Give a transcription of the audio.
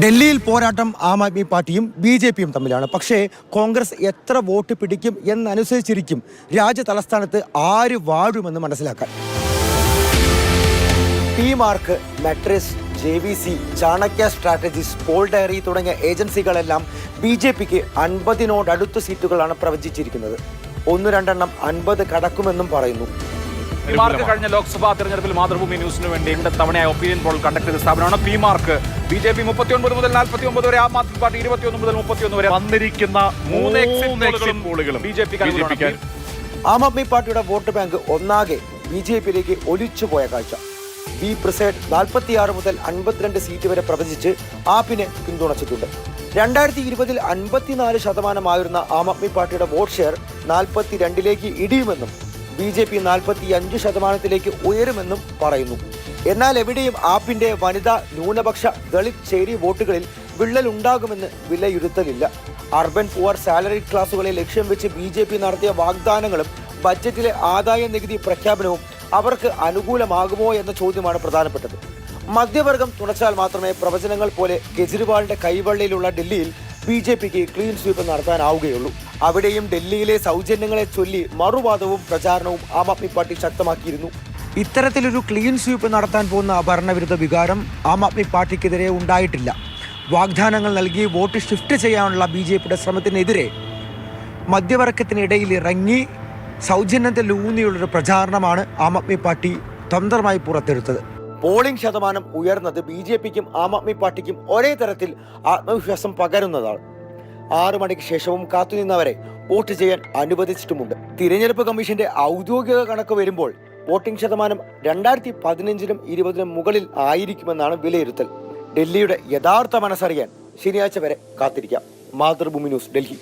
ഡൽഹിയിൽ പോരാട്ടം ആം ആദ്മി പാർട്ടിയും ബി ജെ പിയും തമ്മിലാണ്. പക്ഷേ കോൺഗ്രസ് എത്ര വോട്ട് പിടിക്കും എന്നനുസരിച്ചിരിക്കും. രാജ്യ തലസ്ഥാനത്ത് ആര് വാഴുമെന്ന് മനസ്സിലാക്കാൻ. P Marq Matrize J V C Chanakya strategies poll diary തുടങ്ങിയ ഏജൻസികളെല്ലാം ബി ജെ പിക്ക് അൻപതിനോടടുത്ത് സീറ്റുകളാണ് പ്രവചിച്ചിരിക്കുന്നത്. ഒന്ന് രണ്ടെണ്ണം അൻപത് കടക്കുമെന്നും പറയുന്നു. പി മാർക്ക് കഴിഞ്ഞ ലോക്സഭാ തെരഞ്ഞെടുപ്പിൽ മാതൃഭൂമി ന്യൂസിന് വേണ്ടി രണ്ട് തവണയായി ഒപ്പീനിയൻ പോൾ കണ്ടക്ട് ചെയ്ത സ്ഥാപനമാണ് P Marq B J P മുപ്പത്തി ഒൻപത് മുതൽ നാൽപ്പത്തി ഒമ്പത് വരെ ആം ആദ്മി പാർട്ടി ഇരുപത്തിയൊന്ന് മുതൽ മുപ്പത്തിയൊന്ന് വരെ. വന്നിരിക്കുന്ന മൂന്ന് എക്സിറ്റ് മൂന്ന് പോളുകളും exit B J P Aam Aadmi പാർട്ടിയുടെ വോട്ട് ബാങ്ക് ഒന്നാകെ ബി ജെ പിയിലേക്ക് ഒലിച്ചുപോയ കാഴ്ച. ബി പ്രസേഡ് നാൽപ്പത്തിയാറ് മുതൽ അൻപത്തിരണ്ട് സീറ്റ് വരെ പ്രവചിച്ച് ആപ്പിനെ പിന്തുണച്ചിട്ടുണ്ട്. രണ്ടായിരത്തി ഇരുപതിൽ അൻപത്തിനാല് ശതമാനമായിരുന്ന ആം ആദ്മി പാർട്ടിയുടെ വോട്ട് ഷെയർ നാൽപ്പത്തിരണ്ടിലേക്ക് ഇടിയുമെന്നും ബി ജെ പി നാൽപ്പത്തി അഞ്ച് ശതമാനത്തിലേക്ക് ഉയരുമെന്നും പറയുന്നു. എന്നാൽ എവിടെയും ആപ്പിന്റെ വനിതാ ന്യൂനപക്ഷ ദളിത് ചേരി വോട്ടുകളിൽ വിള്ളൽ ഉണ്ടാകുമെന്ന് വിലയിരുത്തലില്ല. അർബൻ പുവർ സാലറി ക്ലാസുകളെ ലക്ഷ്യം വെച്ച് ബി ജെ പി നടത്തിയ വാഗ്ദാനങ്ങളും ബജറ്റിലെ ആദായ നികുതി പ്രഖ്യാപനവും അവർക്ക് അനുകൂലമാകുമോ എന്ന ചോദ്യമാണ് പ്രധാനപ്പെട്ടത്. മധ്യവർഗം തുണച്ചാൽ മാത്രമേ പ്രവചനങ്ങൾ പോലെ കെജ്രിവാളിന്റെ കൈവള്ളിയിലുള്ള ഡൽഹിയിൽ ബി ജെ പിക്ക് ക്ലീൻ സ്വീപ്പ് നടത്താനാവുകയുള്ളൂ. അവിടെയും ഡൽഹിയിലെ സൗജന്യങ്ങളെ ചൊല്ലി മറുവാദവും പ്രചാരണവും ആം ആദ്മി പാർട്ടി ശക്തമാക്കിയിരുന്നു. ഇത്തരത്തിലൊരു ക്ലീൻ സ്വീപ്പ് നടത്താൻ പോകുന്ന ഭരണവിരുദ്ധ വികാരം ആം ആദ്മി പാർട്ടിക്കെതിരെ ഉണ്ടായിട്ടില്ല. വാഗ്ദാനങ്ങൾ നൽകി വോട്ട് ഷിഫ്റ്റ് ചെയ്യാനുള്ള ബി ജെ പിയുടെ ശ്രമത്തിനെതിരെ മധ്യവർഗത്തിനിടയിൽ ഇറങ്ങി സൗജന്യത്തിൽ ഊന്നിയുള്ളൊരു പ്രചാരണമാണ് ആം ആദ്മി പാർട്ടി തന്ത്രമായി പുറത്തെടുത്തത്. പോളിംഗ് ശതമാനം ഉയർന്നത് ബി ജെ പിക്കും ആം ആദ്മി പാർട്ടിക്കും ഒരേ തരത്തിൽ ആത്മവിശ്വാസം പകരുന്നതാണ്. ആറു മണിക്ക് ശേഷവും കാത്തുനിന്നവരെ വോട്ട് ചെയ്യാൻ അനുവദിച്ചിട്ടുമുണ്ട്. തിരഞ്ഞെടുപ്പ് കമ്മീഷന്റെ ഔദ്യോഗിക കണക്ക് വരുമ്പോൾ വോട്ടിംഗ് ശതമാനം രണ്ടായിരത്തി പതിനഞ്ചിനും ഇരുപതിനും മുകളിൽ ആയിരിക്കുമെന്നാണ് വിലയിരുത്തൽ. ഡൽഹിയുടെ യഥാർത്ഥ മനസ്സറിയാൻ ശനിയാഴ്ച വരെ കാത്തിരിക്കാം. മാതൃഭൂമി ന്യൂസ് ഡൽഹി.